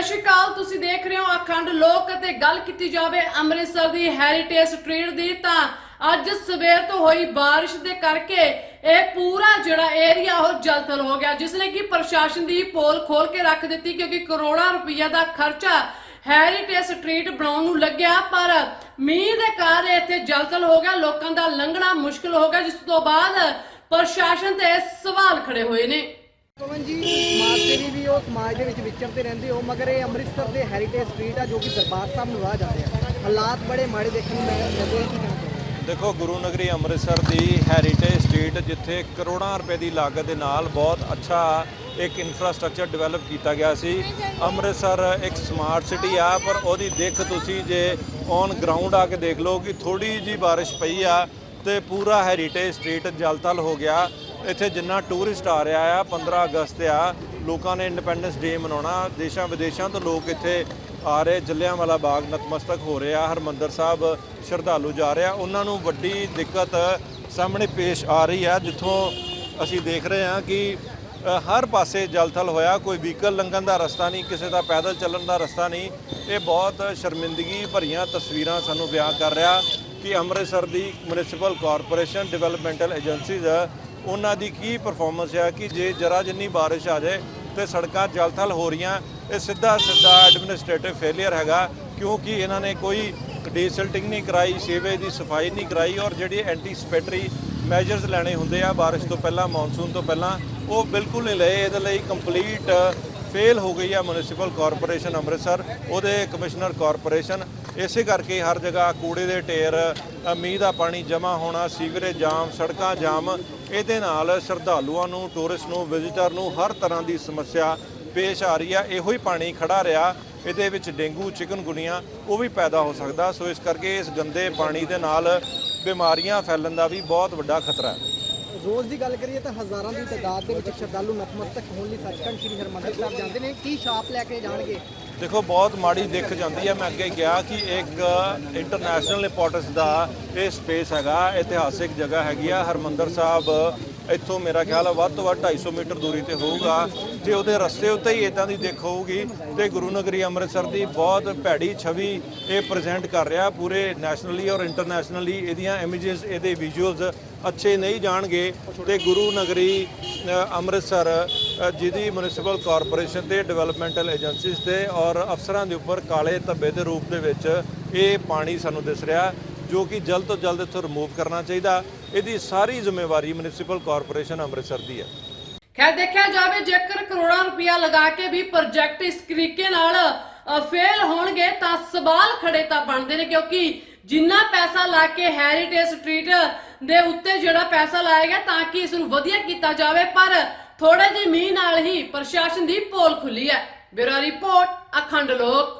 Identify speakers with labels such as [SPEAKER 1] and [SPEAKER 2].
[SPEAKER 1] ਸਤਿ ਸ਼੍ਰੀ ਅਕਾਲ, ਤੁਸੀਂ ਦੇਖ ਰਹੇ ਹੋ ਅਖੰਡ ਲੋਕ ਅਤੇ ਗੱਲ ਕੀਤੀ ਜਾਵੇ ਅੰਮ੍ਰਿਤਸਰ ਦੀ ਹੈਰੀਟੇਜ ਸਟਰੀਟ ਦੀ, ਤਾਂ ਅੱਜ ਸਵੇਰ ਤੋਂ ਹੋਈ ਬਾਰਿਸ਼ ਦੇ ਕਰਕੇ ਇਹ ਪੂਰਾ ਜਿਹੜਾ ਏਰੀਆ ਉਹ ਜਲਥਲ ਹੋ ਗਿਆ, ਜਿਸ ਨੇ ਕਿ ਪ੍ਰਸ਼ਾਸਨ ਦੀ ਪੋਲ ਖੋਲ ਕੇ ਰੱਖ ਦਿੱਤੀ ਕਿਉਂਕਿ ਕਰੋੜਾਂ ਰੁਪਈਆ ਦਾ ਖਰਚਾ ਹੈਰੀਟੇਜ ਸਟਰੀਟ ਬਣਾਉਣ ਨੂੰ ਲੱਗਿਆ, ਪਰ ਮੀਂਹ ਦੇ ਕਾਰਨ ਇੱਥੇ ਜਲਥਲ ਹੋ ਗਿਆ, ਲੋਕਾਂ ਦਾ ਲੰਘਣਾ ਮੁਸ਼ਕਲ ਹੋ ਗਿਆ, ਜਿਸ ਤੋਂ ਬਾਅਦ ਪ੍ਰਸ਼ਾਸਨ ਤੇ ਸਵਾਲ ਖੜੇ ਹੋਏ ਨੇ।
[SPEAKER 2] ਪਵਨ ਜੀ, ਸਮਾਜ ਸੇਵੀ ਵੀ ਉਹ ਸਮਾਜ ਦੇ ਵਿੱਚ ਵਿਚਰਦੇ ਰਹਿੰਦੇ ਹੋ, ਮਗਰ ਇਹ ਅੰਮ੍ਰਿਤਸਰ ਦੇ ਹੈਰੀਟੇਜ ਸਟਰੀਟ ਆ ਜੋ ਕਿ ਦਰਬਾਰ ਸਾਹਿਬ ਨੂੰ ਰਾਹ ਜਾਂਦੇ ਆ। ਹਾਲਾਤ ਬੜੇ ਮਾੜੇ ਦੇਖਣ ਨੂੰ ਮਿਲਦੇ ਆ
[SPEAKER 3] ਦੇਖੋ, ਗੁਰੂ ਨਗਰੀ ਅੰਮ੍ਰਿਤਸਰ ਦੀ ਹੈਰੀਟੇਜ ਸਟਰੀਟ ਜਿੱਥੇ ਕਰੋੜਾਂ ਰੁਪਏ ਦੀ ਲਾਗਤ ਦੇ ਨਾਲ ਬਹੁਤ ਅੱਛਾ ਇੱਕ ਇਨਫਰਾਸਟ੍ਰਕਚਰ ਡਿਵੈਲਪ ਕੀਤਾ ਗਿਆ ਸੀ। ਅੰਮ੍ਰਿਤਸਰ ਇੱਕ ਸਮਾਰਟ ਸਿਟੀ ਆ, ਪਰ ਉਹਦੀ ਦਿੱਖ ਤੁਸੀਂ ਜੇ ਔਨ ਗਰਾਊਂਡ ਆ ਕੇ ਦੇਖ ਲਓ ਕਿ ਥੋੜੀ ਜੀ ਬਾਰਿਸ਼ ਪਈ ਆ ਤੇ ਪੂਰਾ ਹੈਰੀਟੇਜ ਸਟਰੀਟ ਜਲਤਲ ਹੋ ਗਿਆ। ਇੱਥੇ ਜਿੰਨਾ ਟੂਰਿਸਟ ਆ ਰਿਹਾ ਆ 15 ਅਗਸਤ ਆ, ਲੋਕਾਂ ਨੇ ਇੰਡੀਪੈਂਡੈਂਸ ਡੇ ਮਨਾਉਣਾ। ਦੇਸ਼ਾਂ ਵਿਦੇਸ਼ਾਂ ਤੋਂ ਲੋਕ ਇੱਥੇ ਆ ਰਹੇ ਜਲਿਆਂਵਾਲਾ ਬਾਗ ਨਤਮਸਤਕ ਹੋ ਰਿਹਾ, ਹਰਮੰਦਰ ਸਾਹਿਬ ਸ਼ਰਧਾਲੂ ਜਾ ਰਿਹਾ। ਉਹਨਾਂ ਨੂੰ ਵੱਡੀ ਦਿੱਕਤ ਸਾਹਮਣੇ ਪੇਸ਼ ਆ ਰਹੀ ਹੈ ਜਿੱਥੋਂ ਅਸੀਂ ਦੇਖ ਰਹੇ ਹਾਂ ਕਿ ਹਰ ਪਾਸੇ ਜਲਥਲ ਹੋਇਆ, ਕੋਈ ਵਹੀਕਲ ਲੰਘਣ ਦਾ ਰਸਤਾ ਨਹੀਂ, ਕਿਸੇ ਦਾ ਪੈਦਲ ਚੱਲਣ ਦਾ ਰਸਤਾ ਨਹੀਂ। ਇਹ ਬਹੁਤ ਸ਼ਰਮਿੰਦਗੀ ਭਰੀਆਂ ਤਸਵੀਰਾਂ ਸਾਨੂੰ ਬਿਆਨ ਕਰ ਰਿਹਾ ਕਿ ਅੰਮ੍ਰਿਤਸਰ ਦੀ ਮਿਊਨਿਸਪਲ ਕਾਰਪੋਰੇਸ਼ਨ ਡਿਵੈਲਪਮੈਂਟਲ ਏਜੰਸੀਜ਼ ਉਹਨਾਂ ਦੀ ਕੀ ਪਰਫਾਰਮੈਂਸ ਆ ਕਿ ਜੇ ਜਰਾ ਜਿੰਨੀ ਬਾਰਿਸ਼ ਆ ਜਾਏ ਤੇ ਸੜਕਾਂ ਜਲਥਲ ਹੋ ਰਹੀਆਂ, ਇਹ ਸਿੱਧਾ ਸਿੱਧਾ ਐਡਮਿਨਿਸਟ੍ਰੇਟਿਵ ਫੇਲਿਅਰ ਹੈਗਾ, ਕਿਉਂਕਿ ਇਹਨਾਂ ਨੇ ਕੋਈ ਡੀਸਲਟਿੰਗ ਨਹੀਂ ਕਰਾਈ ਸੀਵੇਜ ਦੀ ਸਫ਼ਾਈ ਨਹੀਂ ਕਰਾਈ ਔਰ ਜਿਹੜੀ ਐਂਟੀਸਪੈਟਰੀ ਮੈਜਰਸ ਲੈਣੇ ਹੁੰਦੇ ਆ ਬਾਰਿਸ਼ ਤੋਂ ਪਹਿਲਾਂ ਮੌਨਸੂਨ ਤੋਂ ਪਹਿਲਾਂ, ਉਹ ਬਿਲਕੁਲ ਨਹੀਂ ਲਏ। ਇਹਦੇ ਲਈ ਕੰਪਲੀਟ ਫੇਲ ਹੋ ਗਈ ਆ ਮਿਊਨਿਸਪਲ ਕਾਰਪੋਰੇਸ਼ਨ ਅੰਮ੍ਰਿਤਸਰ, ਉਹਦੇ ਕਮਿਸ਼ਨਰ ਕਾਰਪੋਰੇਸ਼ਨ ਇਸੇ ਕਰਕੇ ਹਰ ਜਗ੍ਹਾ ਕੂੜੇ ਦੇ ਢੇਰ ਮੀਂਹ ਦਾ ਪਾਣੀ ਜਮ੍ਹਾਂ ਹੋਣਾ, ਸੀਵਰੇਜ ਜਾਮ, ਸੜਕਾਂ ਜਾਮ, ਇਹਦੇ ਨਾਲ ਸ਼ਰਧਾਲੂਆਂ ਨੂੰ ਟੂਰਿਸਟ ਨੂੰ ਵਿਜ਼ਿਟਰ ਨੂੰ ਹਰ ਤਰ੍ਹਾਂ ਦੀ ਸਮੱਸਿਆ ਪੇਸ਼ ਆ ਰਹੀ ਆ ਇਹੋ ਹੀ ਪਾਣੀ ਖੜਾ ਰਿਹਾ, ਇਹਦੇ ਵਿੱਚ ਡੇਂਗੂ, ਚਿਕਨਗੁਨੀਆ, ਉਹ ਵੀ ਪੈਦਾ ਹੋ ਸਕਦਾ। ਸੋ ਇਸ ਕਰਕੇ ਇਸ ਗੰਦੇ ਪਾਣੀ ਦੇ ਨਾਲ ਬਿਮਾਰੀਆਂ ਫੈਲਣ ਦਾ ਵੀ ਬਹੁਤ ਵੱਡਾ ਖਤਰਾ ਹੈ।
[SPEAKER 2] ਰੋਜ਼ ਦੀ ਗੱਲ ਕਰੀਏ ਤਾਂ ਹਜ਼ਾਰਾਂ ਦੀ ਤਾਦਾਦ ਦੇ ਵਿੱਚ ਸ਼ਰਧਾਲੂ ਨਤਮਸਤਕ ਹੋਣ ਲਈ ਸੱਚਖੰਡ ਸ੍ਰੀ ਹਰਿਮੰਦਰ ਸਾਹਿਬ ਜਾਂਦੇ ਨੇ। ਕੀ ਛਾਪ ਲੈ ਕੇ ਜਾਣਗੇ?
[SPEAKER 3] ਦੇਖੋ, ਬਹੁਤ ਮਾੜੀ ਦਿੱਖ ਜਾਂਦੀ ਹੈ। ਮੈਂ ਅੱਗੇ ਕਿਹਾ ਕਿ ਇੱਕ ਇੰਟਰਨੈਸ਼ਨਲ ਇੰਪੋਰਟੈਂਸ ਦਾ ਇਹ ਸਪੇਸ ਹੈਗਾ, ਇਤਿਹਾਸਿਕ ਜਗ੍ਹਾ ਹੈਗੀ ਆ। ਹਰਮੰਦਰ ਸਾਹਿਬ ਇੱਥੋਂ ਮੇਰਾ ਖਿਆਲ ਹੈ ਵੱਧ ਤੋਂ ਵੱਧ 250 ਮੀਟਰ ਦੂਰੀ ਤੇ ਹੋਊਗਾ। ਜੇ ਉਹਦੇ ਰਸਤੇ ਉੱਤੇ ਹੀ ਇਦਾਂ ਦੀ ਦਿੱਖ ਹੋਊਗੀ ਤੇ ਗੁਰੂ ਨਗਰੀ ਅੰਮ੍ਰਿਤਸਰ ਦੀ ਬਹੁਤ ਭੈੜੀ ਛਵੀ ਇਹ ਪ੍ਰੈਜ਼ੈਂਟ ਕਰ ਰਿਹਾ ਪੂਰੇ ਨੈਸ਼ਨਲੀ ਔਰ ਇੰਟਰਨੈਸ਼ਨਲੀ ਇਹਦੀਆਂ ਇਮੇजेस ਇਹਦੇ ਵਿਜ਼ੂਅਲਸ ਅੱਛੇ ਨਹੀਂ ਜਾਣਗੇ ਤੇ ਗੁਰੂ ਨਗਰੀ ਅੰਮ੍ਰਿਤਸਰ ਜਿਹਦੀ ਮਿਊਨਿਸਪਲ ਕਾਰਪੋਰੇਸ਼ਨ ਤੇ ਡਿਵੈਲਪਮੈਂਟਲ ਏਜੰਸੀਜ਼ ਤੇ ਔਰ ਅਫਸਰਾਂ ਦੇ ਉੱਪਰ ਕਾਲੇ ਧੱਬੇ ਦੇ ਰੂਪ ਦੇ ਵਿੱਚ ਇਹ ਪਾਣੀ ਸਾਨੂੰ ਦਿਸ ਰਿਹਾ। ਜੋ ਕਿ ਜਲਦ ਤੋਂ ਜਲਦ ਇੱਥੋਂ ਰਿਮੂਵ ਕਰਨਾ ਚਾਹੀਦਾ। ਇਹਦੀ ਸਾਰੀ ਜ਼ਿੰਮੇਵਾਰੀ ਮਿਊਨਿਸਪਲ ਕਾਰਪੋਰੇਸ਼ਨ ਅੰਮ੍ਰਿਤਸਰ ਦੀ ਹੈ।
[SPEAKER 1] ਖੈਰ, ਦੇਖਿਆ ਜਾਵੇ, ਜੇਕਰ ਕਰੋੜਾਂ ਰੁਪਇਆ ਲਗਾ ਕੇ ਵੀ ਪ੍ਰੋਜੈਕਟ ਇਸ ਤਰੀਕੇ ਨਾਲ ਫੇਲ ਹੋਣਗੇ, ਤਾਂ ਸਵਾਲ ਖੜੇ ਤਾਂ ਬਣਦੇ ਨੇ, ਕਿਉਂਕਿ ਜਿੰਨਾ ਪੈਸਾ ਲਾ ਕੇ ਹੈਰੀਟੇਜ ਸਟਰੀਟ ਦੇ ਉੱਤੇ ਜਿਹੜਾ ਪੈਸਾ ਲਾਇਆ ਗਿਆ, ਤਾਂ ਕਿ ਇਸ ਨੂੰ ਵਧੀਆ ਕੀਤਾ ਜਾਵੇ, ਪਰ ਥੋੜੇ ਜਿਹੇ ਮੀਂਹ ਨਾਲ ਹੀ ਪ੍ਰਸ਼ਾਸਨ ਦੀ ਪੋਲ ਖੁੱਲੀ ਹੈ। ਬਿਊਰੋ ਰਿਪੋਰਟ, ਅਖੰਡ ਲੋਕ।